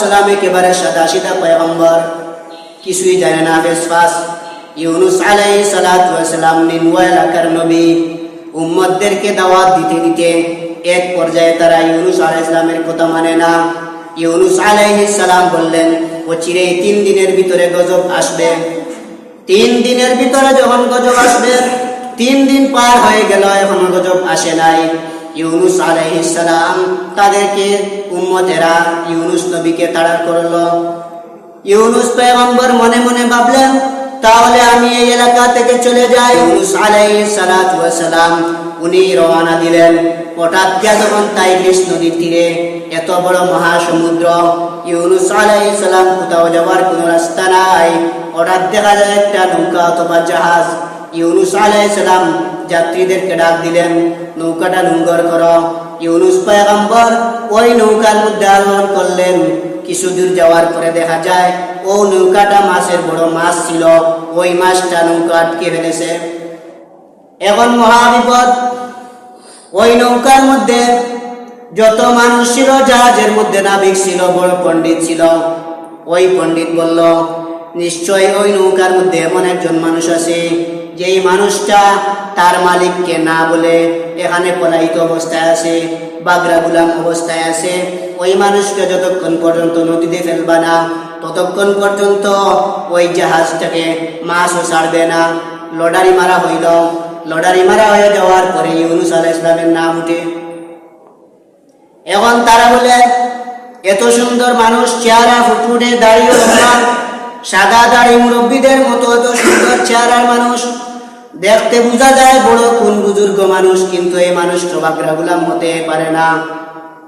সালাম একেবারে সাদা পয়গম্বর। কিছুই জানে না ইউনুস আলাই সালাম এলাকার নবী। উম্মদদেরকে দাওয়াত দিতে দিতে এক পর্যায়ে তারা ইউনুস আলাই ইসলামের কথা মানে না। ইউনুস সালাম বললেন, ও তিন দিনের ভিতরে গজব আসবে। তিন দিনের ভিতরে যখন গজব আসবে, তিন দিন পার হয়ে গেল, এখনও গজব আসে নাই। ইউনুস সালাম তাদেরকে, উম্মতেরা ইউনুস নবীকে তাড়া করল। ইউনুস পয়গম্বর মনে মনে ভাবলেন, তাহলে আমি এই এলাকা থেকে চলে যাই। ইউনুস সালাম, উনি রওনা দিলেন। হঠাৎ যখন তাইগ্রিস নদীর তীরে, এত বড় মহাসমুদ্র, ইউনুস সালাম কোথাও যাওয়ার কোনো রাস্তা নাই। হঠাৎ দেখা যায় একটা নৌকা অথবা জাহাজ ইউনুস আলাইহিস সালাম যাত্রীদেরকে ডাক দিলেন, নৌকাটা নোঙ্গর কর। ইউনুস পয়গম্বর ওই নৌকার মধ্যে আরোহণ করলেন। কিছু দূর যাওয়ার পরে দেখা যায়, ও নৌকাটা মাছের বড় মাছ ছিল। ওই মাছটা নৌকা আটকে ফেলেছে। এখন মহাবিপদ, ওই নৌকার মধ্যে যত মানুষ ছিল, জাহাজের মধ্যে নাবিক ছিল, বড় পণ্ডিত ছিল। ওই পণ্ডিত বলল নিশ্চয় ওই নৌকার মধ্যে এমন একজন মানুষ আছে যেই মানুষটা তার মালিককে না বলে এখানে পলায়িত অবস্থায় আছে, বাগরা গুলাম অবস্থায় আছে, ওই মানুষকে যতক্ষণ পর্যন্ত নদীতে ফেলবা না, ততক্ষণ পর্যন্ত ওই জাহাজটাকে মাছও ছাড়বে না। লড়ারি মারা হইল। লড়ারি মারা হয়ে যাওয়ার পরে ইউনুস আলাহ ইসলামের নাম উঠে। এখন তারা বলে, এত সুন্দর মানুষ, চেহারা ফুটফুটে দাঁড়িয়ে সাদা দাড়ি মুরব্বীদের মতো, এত সুন্দর চেহারার মানুষ দেখতে বোঝা যায় বড় কোন বুজুর্গ মানুষ, কিন্তু এই মানুষ বাগরা গুলাম হতে পারে না।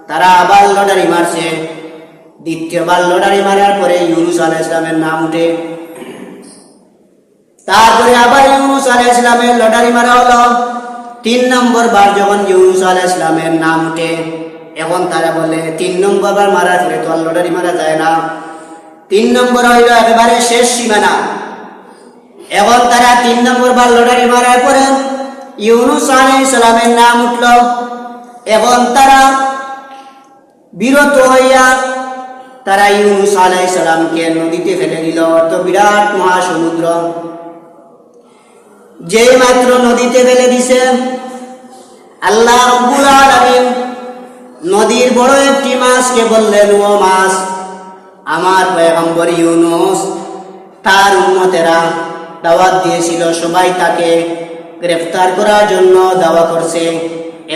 তারা আবার লটারি মারছে। দ্বিতীয়বার লটারি মারার পরে ইউনুস আলাহ ইসলামের নাম উঠে তারপরে আবার ইউনুস আলাহ ইসলামের লটারি মারা হলো। তিন নম্বর বার যখন ইউনুস আলাহ ইসলামের নাম উঠে এখন তারা বলে, তিন নম্বর বার মারা পরে তো আর লটারি মারা যায় না। তিন নম্বর হইল একেবারে শেষ সীমানা। এখন তারা তিন নম্বর বার লটারি মারার পরে ইউনুস আলাই সালামের নাম উঠল। এবং তারা বিরত হইয়া তারা ইউনুস আলাই সালামকে নদীতে ফেলে দিল। তো বিরাট মহাসমুদ্র। যে মাত্র নদীতে ফেলে দিছে, আল্লাহ রব্বুল আলামিন নদীর বড় একটি মাছকে বললেন, ও মাছ, আমার পয়গম্বর ইউনুস, তার উম্মতেরা দাওয়াত দিয়েছিল, সবাই তাকে গ্রেফতার করার জন্য দাওয়া করছে।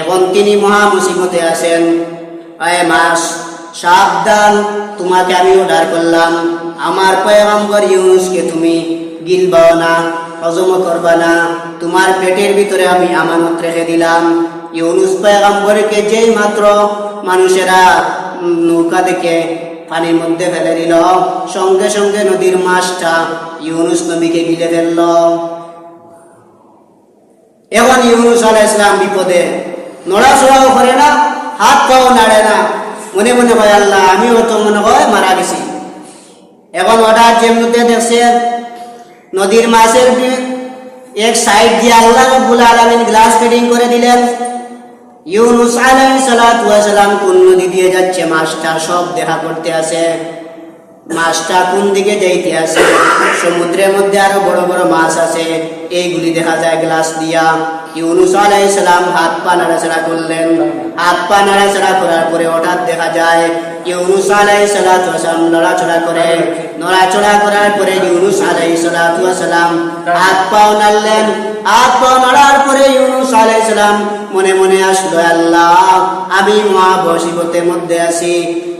এখন তিনি মহা মুসিবতে আছেন। মাস, সাবধান, তোমাকে আমি অর্ডার করলাম। আমার পয়গম্বর ইউনুসকে তুমি গিলবাও না, হজম করবা না। তোমার পেটের ভিতরে আমি আমানত রেখে দিলাম। ইউনুস পয়গম্বরকে যেই মাত্র মানুষেরা নৌকা দেখে পানির মধ্যে ফেলে দিল। সঙ্গে সঙ্গে নদীর মাছটা ইউনুস নবীকে গিলে ফেলল। এখন ইউনুস আলাহ ইসলাম বিপদে। নড়াচড়াও করে না, হাত পাও নাড়ে না। মনে মনে হয়, আল্লাহ, আমিও তো মনে হয় মারা গেছি। এখন হঠাৎ যেমনিতে দেখছে নদীর মাছের এক সাইড দিয়ে আল্লাহ রব্বুল গ্লাস ফিটিং করে দিলেন। ইউনুস ওয়াস সালাম কোন নদী দিয়ে যাচ্ছে মাস্টার সব দেখা করতে আছে মাছটা কোন দিকে যাইতে আছে? সমুদ্রের মধ্যে আরও বড় বড় মাছ আছে। এইগুলি দেখা যায় গ্লাস দিয়া। ইউনুস হাত পা নাড়াচাড়া করলেন। হাত পা নাড়াচাড়া করার পরে হঠাৎ দেখা যায় ইউনুস নড়াচড়া করে। নড়াচড়া করার পরে ইউনুস আলাইহিস সালাতু সালাম হাত পাও নাড়লেন। হাত পাও নাড়ার পরে ইউনুস মনে মনে আসলো, আল্লাহ, আমি মহা বসিবতের মধ্যে আছি।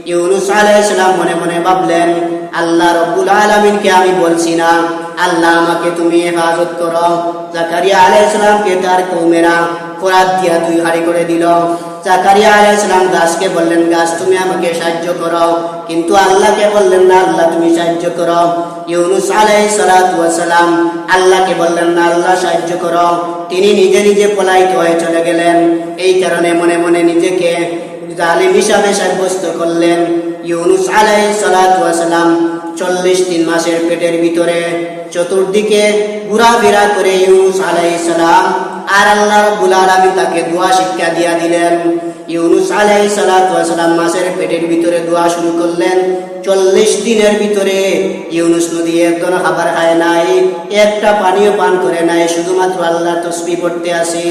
ইউনুস আলাইহিস সালাম মনে মনে ভাবলেন, আল্লাহ রব্বুল আলামিনকে আমি বলছি না। আল্লাহ আমাকে তুমি হেফাজত করো। জাকারিয়া আলাইহিস সালামকে তার কৌমেরা দিয়া দুই হাড়ি করে দিল। জাকারিয়া আলাইহিস সালাম গাছকে বললেন, গাছ, তুমি আমাকে সাহায্য করো। কিন্তু আল্লাহকে বললেন, না, আল্লাহ, তুমি সাহায্য করো। ইউনুস ওয়াস আল্লাহকে বললেন, না, আল্লাহ, সাহায্য করো। তিনি নিজে নিজে পলায়িত হয়ে চলে গেলেন। এই কারণে মনে মনে নিজেকে জালিম হিসাবে সাব্যস্ত করলেন। ইউনুস আলাই সালাম চল্লিশ তিন মাসের পেটের ভিতরে চতুর্দিকে ঘোরাফেরা করে ইউনুস আলাই সালাম আর আল্লাহ রব্বুল তাকে দোয়া শিক্ষা দিয়া দিলেন। ইউনুস আলাই সালাম মাছের পেটের ভিতরে দোয়া শুরু করলেন। চল্লিশ দিনের ভিতরে ইউনুস নদী একজন খাবার খায় নাই, একটা পানীয় পান করে নাই, শুধুমাত্র আল্লাহ তসবি পড়তে আসে।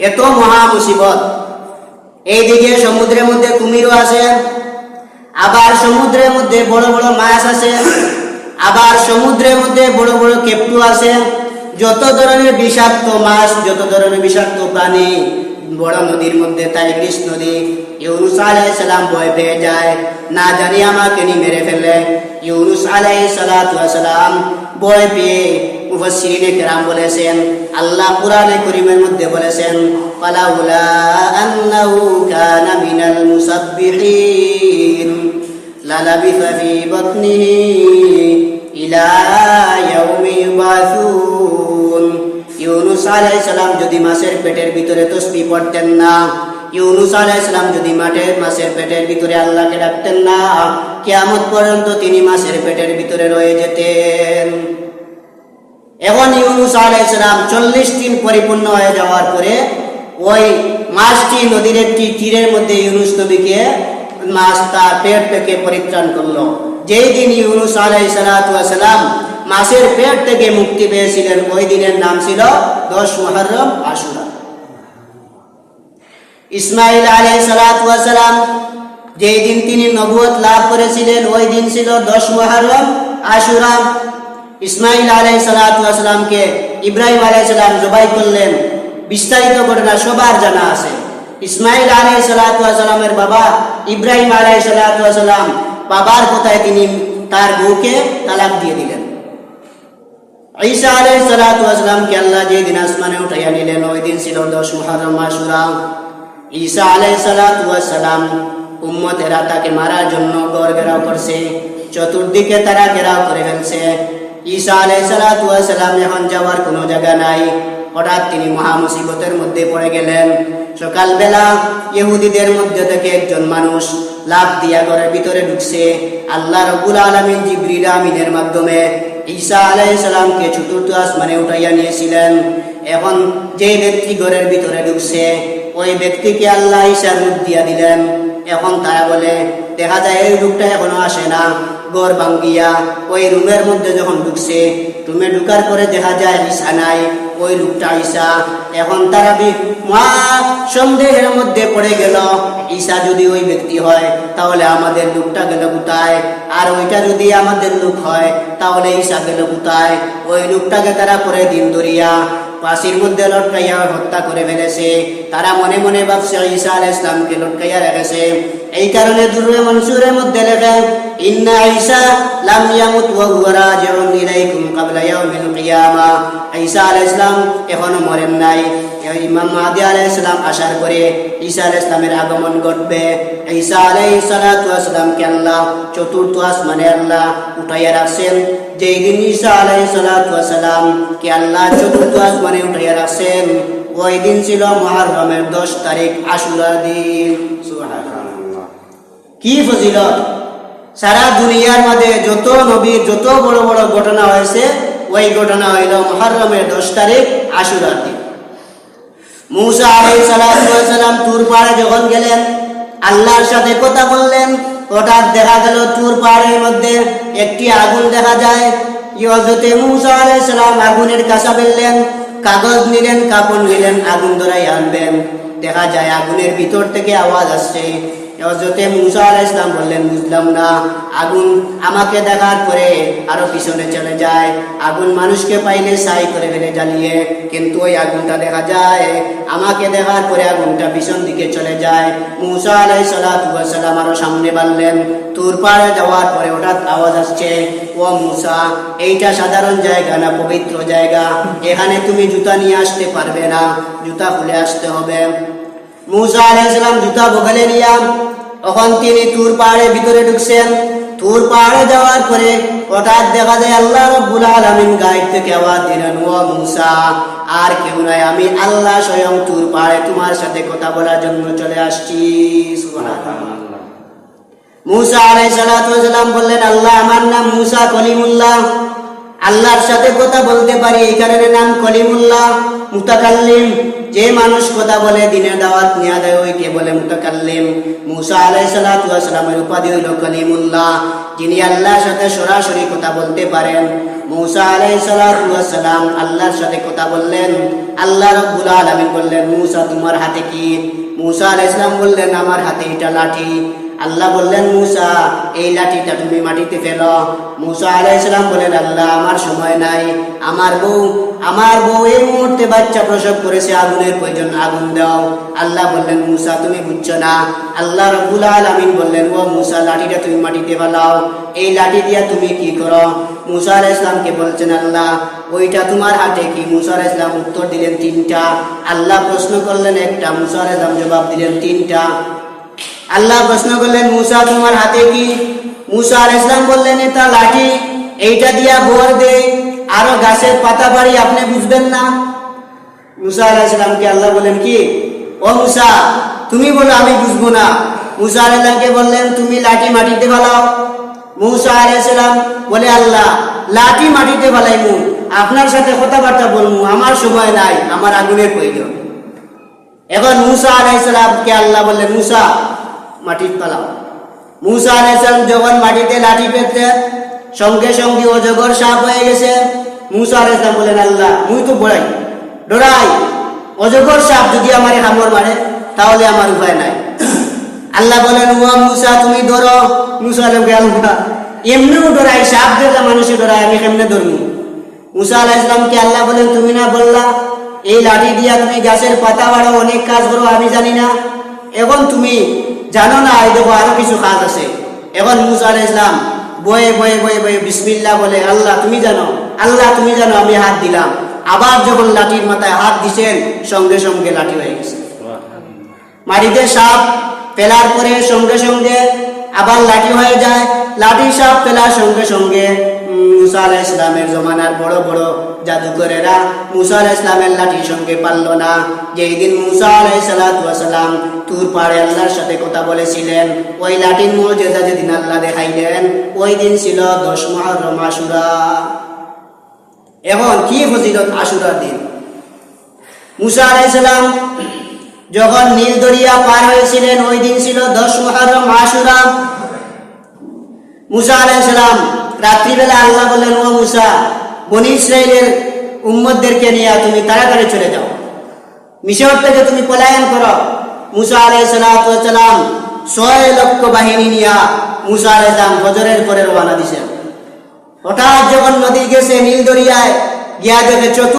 এত মহা মুসিবত। এইদিকে সমুদ্রের মধ্যে কুমিরও আছে, আবার সমুদ্রের মধ্যে বড় বড় মাছ আছে, আবার সমুদ্রের মধ্যে বড় বড় কেপটু আছে। যত ধরনের বিষাক্ত মাছ, যত ধরনের বিষাক্ত প্রাণী বড় নদীর মধ্যে টাইগ্রিস নদী, ইউনুস আলাইহিস সালাম ভয় পেয়ে যায়। না জানি আমাকে নি মেরে ফেলে ইউনুস সালাতু সালাম ভয় পেয়ে বলেছেন, আল্লাহ মধ্যে বলেছেন মিনাল যদি মাছের পেটের ভিতরে তসবিহ পড়তেন না, ইউনুস আলাইহিস যদি মাঠে মাছের পেটের ভিতরে আল্লাহকে ডাকতেন না, কিয়ামত পর্যন্ত তিনি মাছের পেটের ভিতরে রয়ে যেতেন। এখন ইউনুস আলাইহিস সালাম চল্লিশ দিন পরিপূর্ণ হয়ে যাওয়ার পরে ওই মাছটি নদীর একটি তীরের মধ্যে ইউনুস নবীকে মাছ তার পেট থেকে পরিত্রাণ করল। যেই দিন ইউনুস আলাইহিস সালাম মাছের পেট থেকে মুক্তি পেয়েছিলেন, ওই দিনের নাম ছিল দশ মুহররম আশুরা। ইসমাইল আলাই সালাম যেই দিন তিনি নবুয়ত লাভ করেছিলেন, ওই দিন ছিল দশ মুহররম আশুরা। ইসমাইল আলাই সালামকে ইব্রাহিম আলাই সালাম জবাই করলেন। বিস্তারিত ঘটনা সবার জানা আছে। ইসমাইল আলাই সালামের বাবা ইব্রাহিম আলাই সালাম বাবার কথায় তিনি তার বউকে তালাক দিয়ে দিলেন। ঈসা আলাই সালাতামকে আল্লাহ যে দিন আসমানে উঠাইয়া নিলেন, ওই দিন ছিল দশ মুহররম আশুরা ঈসা আলাই সালাম উম্মতেরা তাকে মারার জন্য গড় ঘেরাও করছে, চতুর্দিকে তারা ঘেরাও করে ফেলছে। ঈসা আলাই সালাম এখন যাওয়ার কোনো জায়গা নাই। হঠাৎ তিনি মহা মুসিবতের মধ্যে পড়ে গেলেন। সকালবেলা ইহুদিদের মধ্যে থেকে একজন মানুষ লাভ দিয়া ঘরের ভিতরে ঢুকছে। আল্লাহ রবুল আলমিন জিবরিল আমিনের মাধ্যমে ঈসা আলাইহিস সালামকে চতুর্থ আসমানে উঠাইয়া নিয়েছিলেন। এখন যে ব্যক্তি ঘরের ভিতরে ঢুকছে, ওই ব্যক্তিকে আল্লাহ ঈশার রূপ দিয়া দিলেন। এখন তারা বলে, দেখা যায় এই রূপটা এখনও আসে না। গড় ভাঙ্গিয়া ওই রুমের মধ্যে যখন ঢুকছে, রুমে ঢুকার পরে দেখা যায় ঈশা নাই, ওই রূপটা ঈশা। এখন তারা মহা সন্দেহের মধ্যে পড়ে গেল, ঈশা যদি ওই ব্যক্তি হয়, তাহলে আমাদের লোকটা গেল কোথায়? আর ওইটা যদি আমাদের লোক হয়, তাহলে ঈশা গেল কোথায়? ওই লোকটাকে তারা পরে দিন ধরিয়া পাশির মধ্যে লটকাইয়া হত্যা করে ফেলেছে। তারা মনে মনে ভাবছে ঈসা আল ইসলামকে লটকাইয়া রেখেছে। এই কারণে দুর্বে মনসুরের মধ্যে লেখে, ইন্না ঈসা লাম ওয়া হুয়া ইলাইকুম ক্বাবলা ইয়াউমিল কিয়ামা। ঈসা আলাইহিস সালাম এখনও মরেন নাই। ইমাম মাহদি আলাইহিস সালাম আসার ঈসা আলাইহিস সালামের আগমন ঘটবে। ঈসা আল্লাহ, চতুর্থ আসমানে আল্লাহ উঠাইয়া রাখছেন। যেই দিন ঈসা কে আল্লাহ চতুর্থ আসমানে উঠাইয়া রাখছেন, ওই দিন ছিল মুহররমের দশ তারিখ দিন। কি ফজিলত? সারা দুনিয়ার মধ্যে যত নবীর যত বড় বড় ঘটনা হয়েছে, ওই ঘটনা হইল মহরমের দশ তারিখ আশুরার দিন। মুসা আলাই সালাম তুর পাহাড়ে যখন গেলেন, আল্লাহর সাথে কথা বললেন, হঠাৎ দেখা গেল তুর পাহাড়ের মধ্যে একটি আগুন দেখা যায়। ইহজতে মুসা সালাম আগুনের কাছা ফেললেন, কাগজ নিলেন, কাপড় নিলেন, আগুন ধরাই আনবেন। দেখা যায় আগুনের ভিতর থেকে আওয়াজ আসছে। হজরতে মুসা আলাহ ইসলাম বললেন, বুঝলাম না। আগুন আমাকে দেখার পরে আরও পিছনে চলে যায়। আগুন মানুষকে পাইলে সাই করে ফেলে জ্বালিয়ে, কিন্তু ওই আগুনটা দেখা যায়। আমাকে দেখার পরে আগুনটা পিছন দিকে চলে যায়। মুসা আলাই সালাম আরও সামনে বাড়লেন। তুর পাড়ে যাওয়ার পরে হঠাৎ আওয়াজ আসছে, ও মুসা, এইটা সাধারণ জায়গা না পবিত্র জায়গা? এখানে তুমি জুতা নিয়ে আসতে পারবে না। জুতা খুলে আসতে হবে। কেউ আমি আল্লাহ স্বয়ং তুর পাহাড়ে তোমার সাথে কথা বলার জন্য চলে আসছি। মুসা আলাই সালাম বললেন, আল্লাহ, আমার নাম মুসা কলিমুল্লাহ। আল্লাহর সাথে কথা বলতে পারি, এই কারণে নাম কলিমুল্লাহ, মুতাকাল্লিম। যে মানুষ কথা বলে, দিনের দাওয়াত নিয়ে দেয় ওইকে বলে মুতাকাল্লিম। মুসা আলাই সালামের উপাধি হইল কলিমুল্লাহ, যিনি আল্লাহর সাথে সরাসরি কথা বলতে পারেন। মুসা আলাই সালাম আল্লাহর সাথে কথা বললেন, আল্লাহ রব্বুল আলমিন বললেন, মুসা, তোমার হাতে কি? মুসা আলাই বললেন, আমার হাতে এটা লাঠি। আল্লাহ বললেন, মুসা, এই লাঠিটা তুমি মাটিতে ফেলো। মুসা আলাইসালাম বলেন আল্লাহ, আমার সময় নাই। আমার বউ আমার বউ এই মুহূর্তে বাচ্চা প্রসব করেছে, আগুনের প্রয়োজন, আগুন দাও। আল্লাহ বললেন, মুসা, তুমি বুঝছ না? আল্লাহ রব্বুল আলামিন বললেন, ও মুসা, লাঠিটা তুমি মাটিতে ফেলাও। এই লাঠি দিয়া তুমি কি করো? মুসা আলাহ ইসলামকে বলছেন, আল্লাহ, ওইটা তোমার হাতে কি? মুসা আলাহ ইসলাম উত্তর দিলেন, তিনটা। আল্লাহ প্রশ্ন করলেন, একটা? মুসা আলাহ ইসলাম জবাব দিলেন, তিনটা। আল্লাহ প্রশ্ন করলেন, মুসা, তোমার হাতে কি? মুসা আল ইসলাম বললেন, এটা লাঠি। এইটা দিয়া ভোর দে। আরও গাছের পাতা বাড়ি আপনি বুঝবেন না। মুসা আলাহ ইসলামকে আল্লাহ বলেন কি? ও মুসা, তুমি বলো, আমি বুঝব না। মুসা আলাহ ইসলামকে বললেন, তুমি লাঠি মাটিতে ফেলাও মুসা আলাহ ইসলাম বলে, আল্লাহ, লাঠি মাটিতে ফেলাইমু আপনার সাথে কথাবার্তা বলব আমার সময় নাই, আমার আগুনের প্রয়োজন। এখন মুসা আলাইসালামকে আল্লাহ বললেন, মুসা মাটির পালাও মুসা আলাইসালাম যখন মাটিতে লাঠি পেতে সঙ্গে সঙ্গে অজগর সাপ হয়ে গেছে, মুসা আলাইসালাম বলেন আল্লাহ, মুই তো বড়াই। ডরাই। অজগর সাপ যদি আমার হামর মারে, তাহলে আমার উপায় নাই। আল্লাহ বলেন ও মুসা, তুমি ধরো মুসা আলমকে আল্লাহ, এমনিও ডরাই, সাপ দেখলে মানুষে ডরাই আমি কেমনে ধরবো মুসা আলাহ ইসলামকে আল্লাহ বলেন, তুমি না বললা, এই লাঠি দিয়া তুমি গাছের পাতা বাড়ো অনেক কাজ করো, আমি জানি না। এখন তুমি জানো না, এই দেখো আরও কিছু কাজ আছে। এখন মুসা ইসলাম বয়ে বয়ে বয়ে বয়ে বিসমিল্লা বলে, আল্লাহ, তুমি জানো, আল্লাহ, তুমি জানো, আমি হাত দিলাম। আবার যখন লাঠির মাথায় হাত দিছেন, সঙ্গে সঙ্গে লাঠি হয়ে গেছে। মাটিতে সাপ ফেলার পরে সঙ্গে সঙ্গে আবার লাঠি হয়ে যায়। লাঠি সাপ ফেলার সঙ্গে সঙ্গে মুসা আলাহ ইসলামের জমানার বড় বড় জাদুকরেরা মুসা আলাহ ইসলামের লাঠির সঙ্গে পারল না। যেই দিন মুসা আলাহ সালাম তুর পাড়ে আল্লাহর সাথে কথা বলেছিলেন। ওই লাঠির মর্যাদা যেদিন আল্লাহ দেখাইলেন, ওই দিন ছিল দশ মহরম আশুরা। এখন কি ফজিলত আশুরার দিন? মুসা আলাইসালাম যখন নীল দরিয়া পার হয়েছিলেন, ওই দিন ছিল দশ মহরম আশুরা। মুসা আলাইসালাম রাত্রিবেলা আল্লাহ বললেন, ও মুসা, বনি ইসরায়েলের উম্মদদেরকে নিয়ে তুমি তাড়াতাড়ি চলে যাও। মিশর থেকে তুমি পলায়ন করো। মুসা আলাইসালাম ছয় লক্ষ বাহিনী নিয়া মুসা আলাইসালাম হজরের পরে রওনা দিছেন হঠাৎ যখন নদী গেছে নীল দরিয়ায় গিয়া দেখে